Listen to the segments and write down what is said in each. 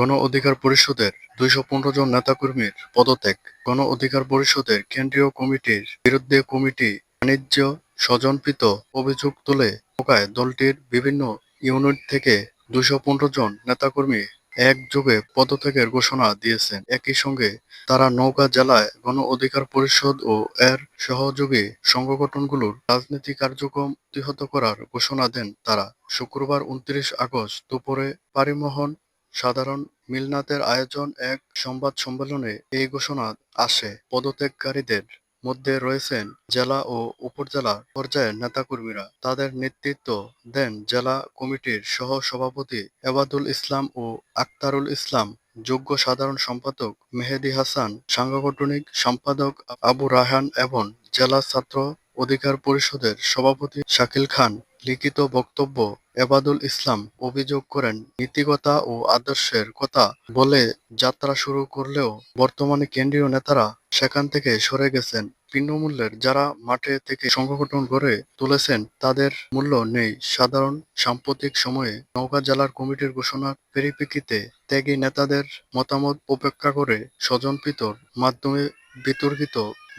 গণ অধিকার পরিষদের দুইশো পনেরো জন নেতাকর্মীর পদত্যাগ। গণ অধিকার পরিষদের কেন্দ্রীয় কমিটির বিরুদ্ধে কমিটি বাণিজ্য স্বজনপ্রীত অভিযোগ তুলে ঢাকায় দলটির বিভিন্ন ইউনিট থেকে দুইশো পনেরো জন নেতাকর্মী একযোগে পদত্যাগের ঘোষণা দিয়েছেন। একই সঙ্গে তারা নৌকা জেলায় গণ অধিকার পরিষদ ও এর সহযোগী সংগঠনগুলোর রাজনৈতিক কার্যক্রম প্রতিহত করার ঘোষণা দেন তারা। শুক্রবার উনত্রিশ আগস্ট দুপুরে পারিমোহন সাধারণ মিলনাতের আয়োজন এক সংবাদ সম্মেলনে এই ঘোষণা আসে। পদত্যাগকারীদের মধ্যে রয়েছেন জেলা ও উপজেলা পর্যায়ের নেতাকর্মীরা। তাদের নেতৃত্ব দেন জেলা কমিটির সহ সভাপতি এবাদুল ইসলাম ও আক্তারুল ইসলাম। যোগ্য সাধারণ সম্পাদক মেহেদী হাসান, সাংগঠনিক সম্পাদক আবু রাহান এবং জেলা ছাত্র অধিকার পরিষদের সভাপতি শাকিল খান। লিখিত বক্তব্য এবাদুল ইসলাম অভিযোগ করেন নীতিকতা ও আদর্শের কথা বলে যাত্রা শুরু করলেও বর্তমানে কেন্দ্রীয় নেতারা সেখান থেকে সরে গেছেন। ভিন্নমূল্যের যারা মাঠে থেকে সংগঠন গড়ে তুলেছেন, তাদের মূল্য নেই। সাধারণ সাম্প্রতিক সময়ে নওগাঁ জেলার কমিটির ঘোষণার পরিপ্রেক্ষিতে ত্যাগী নেতাদের মতামত উপেক্ষা করে স্বজনপ্রীতর মাধ্যমে বিতর্কিত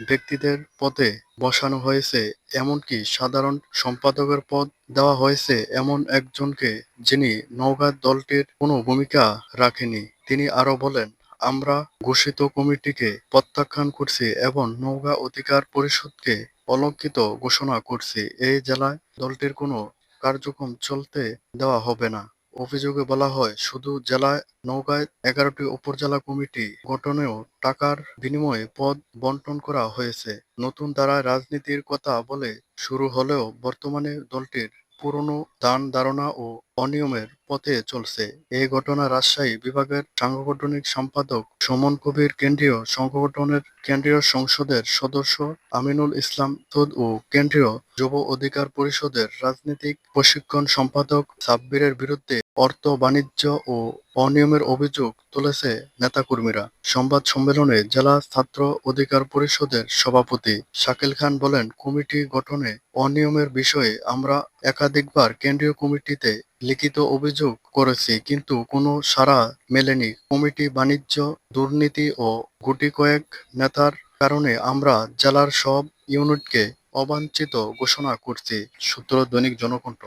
ব্যক্তিদের পদে বসানো হয়েছে, এমনকি সাধারণ সম্পাদকের পদ দেওয়া হয়েছে এমন একজনকে যিনি নওগাঁ দলটির কোনো ভূমিকা রাখেনি। তিনি আরও বলেন, আমরা ঘোষিত কমিটিকে প্রত্যাখ্যান করছি এবং নওগাঁ অধিকার পরিষদকে অলঙ্কিত ঘোষণা করছি। এই জেলায় দলটির কোনো কার্যক্রম চলতে দেওয়া হবে না। অভিযোগে বলা হয়, শুধু জেলায় নওগাঁয় এগারোটি উপজেলা কমিটি গঠনেও টাকার বিনিময়ে পদ বন্টন করা হয়েছে। নতুন দ্বারা রাজনীতির কথা বলে শুরু হলেও বর্তমানে দলটির পুরনো দান ধারণা ও অনিয়মের পথে চলছে। এই ঘটনা রাজশাহী বিভাগের সাংগঠনিক সম্পাদক সুমন কবির, কেন্দ্রীয় সংগঠনের কেন্দ্রীয় সংসদের সদস্য আমিনুল ইসলাম সুদ ও কেন্দ্রীয় যুব অধিকার পরিষদের রাজনৈতিক প্রশিক্ষণ সম্পাদক সাব্বিরের বিরুদ্ধে অর্থ, বাণিজ্য ও অনিয়মের অভিযোগ তুলেছে নেতাকর্মীরা। সংবাদ সম্মেলনে জেলা ছাত্র অধিকার পরিষদের সভাপতি শাকিল খান বলেন, কমিটি গঠনে অনিয়মের বিষয়ে আমরা একাধিকবার কেন্দ্রীয় কমিটিতে লিখিত অভিযোগ করেছি, কিন্তু কোনো সাড়া মেলেনি। কমিটি বাণিজ্য, দুর্নীতি ও গুটি কয়েক নেতার কারণে আমরা জেলার সব ইউনিটকে অবাঞ্ছিত ঘোষণা করছি, সূত্র দৈনিক জনকণ্ঠ।